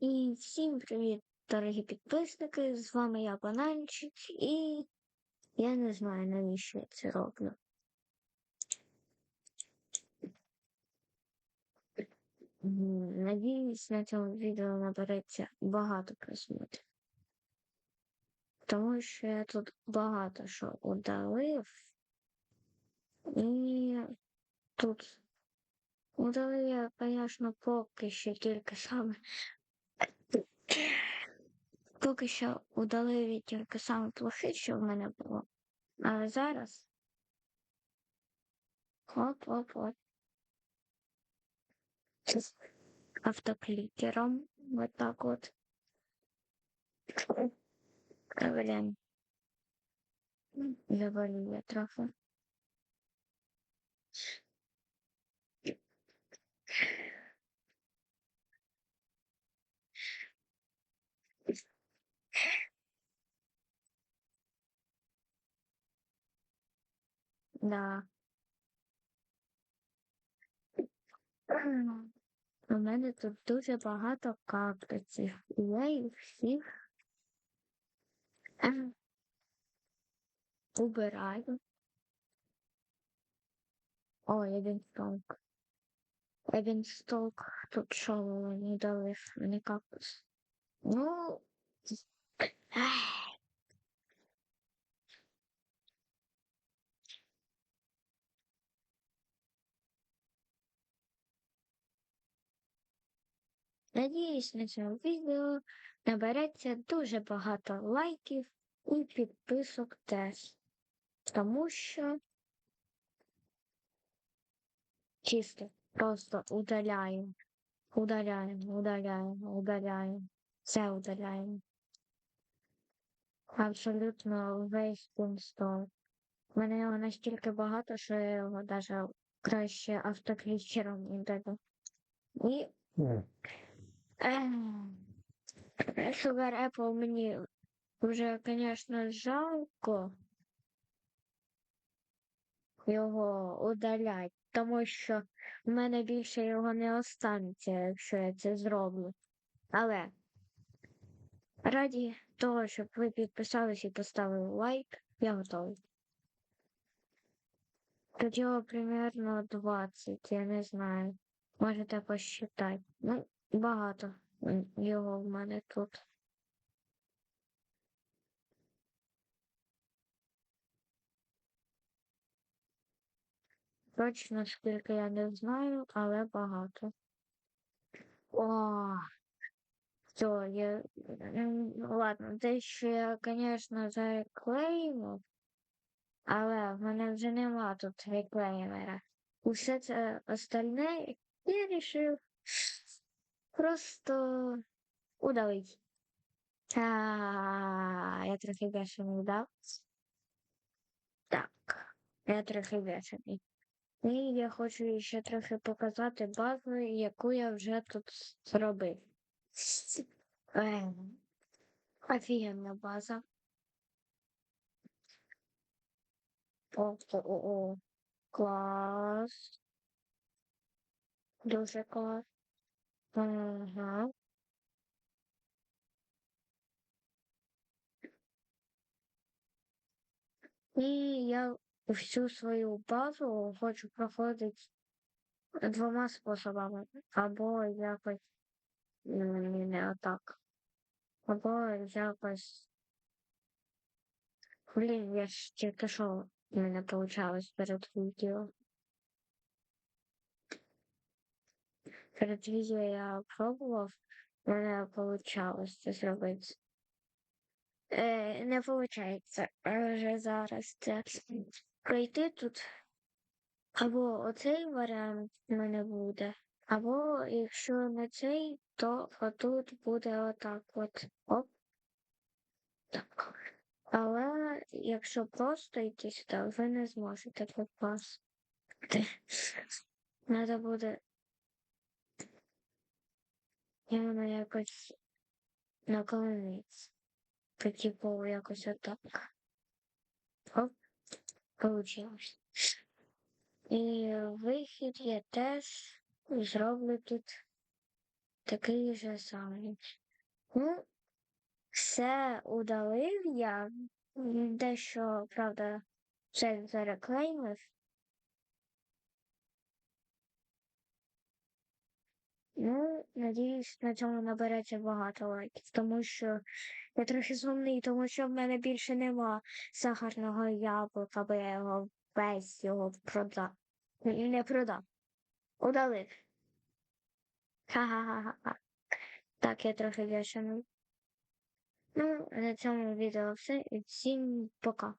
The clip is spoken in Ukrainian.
І всім привіт, дорогі підписники! З вами я Бананчик, і я не знаю, навіщо я це роблю. Надіюсь, на цьому відео набереться багато просмотрів. Тому що я тут багато що удалив. І тут удалив я, звісно, поки що тільки саме Поки що удалив я тільки саме плохе, що в мене було. Але зараз. Хоп-хоп-хоп. Автоклікером. Вот так от. Блін. Заболів я трохи. Да. У мене тут дуже багато кактусів. І я їх всіх е, убираю. О, один столк. Один столк тут що не дали мені кактус. Ну. ех. Надіюсь, на цьому відео набереться дуже багато лайків і підписок теж. Тому що чисто просто удаляємо, удаляємо, удаляємо, удаляємо, все удаляємо. Абсолютно весь інстал. У мене його настільки багато, що я його навіть краще автоклічером удалю. І Ем, Sugar Apple мені вже, звісно, жалко його удалять, тому що в мене більше його не останеться, якщо я це зроблю. Але раді того, щоб ви підписались і поставили лайк, я готовий. Тут його примерно 20, я не знаю. Можете посчитати. Ну, багато його в мене тут. Точно скільки я не знаю, але багато. О, все, я. Ладно, те, що я, звісно, заклеїв, але в мене вже нема тут реклеймера. Усе це остальне я рішив просто удалить. А, я трохи бешений дав. Так, я трохи бешений. І я хочу ще трохи показати базу, яку я вже тут зробив. Офігенна база. О, о, о, о. Клас. Дуже клас. Ага. І я всю свою базу хочу проходити двома способами. Або якось м, не отак. Або якось. Блін, я ж тільки що в мене получалось перед відео. Перед відео я пробував, в мене получалось це зробити. Е, не виходить вже зараз це пройти тут. Або оцей варіант в мене буде, або якщо не цей, то отут буде отак от. Оп. Так. Але якщо просто йти сюди, ви не зможете попасти. Треба буде іменно якось наклонитися. По типу якось отак. Оп, получилось. І вихід я теж зроблю тут такий же самий. Ну, все удалив я. Дещо, правда, все зареклеймив. Ну, надіюсь, на цьому набереться багато лайків, тому що я трохи сумний, тому що в мене більше нема сахарного яблука, бо я його весь його продав. Не продав. Удалив. Ха-ха-ха-ха. Так, я трохи вяшений. Ну, на цьому відео все. Всім пока.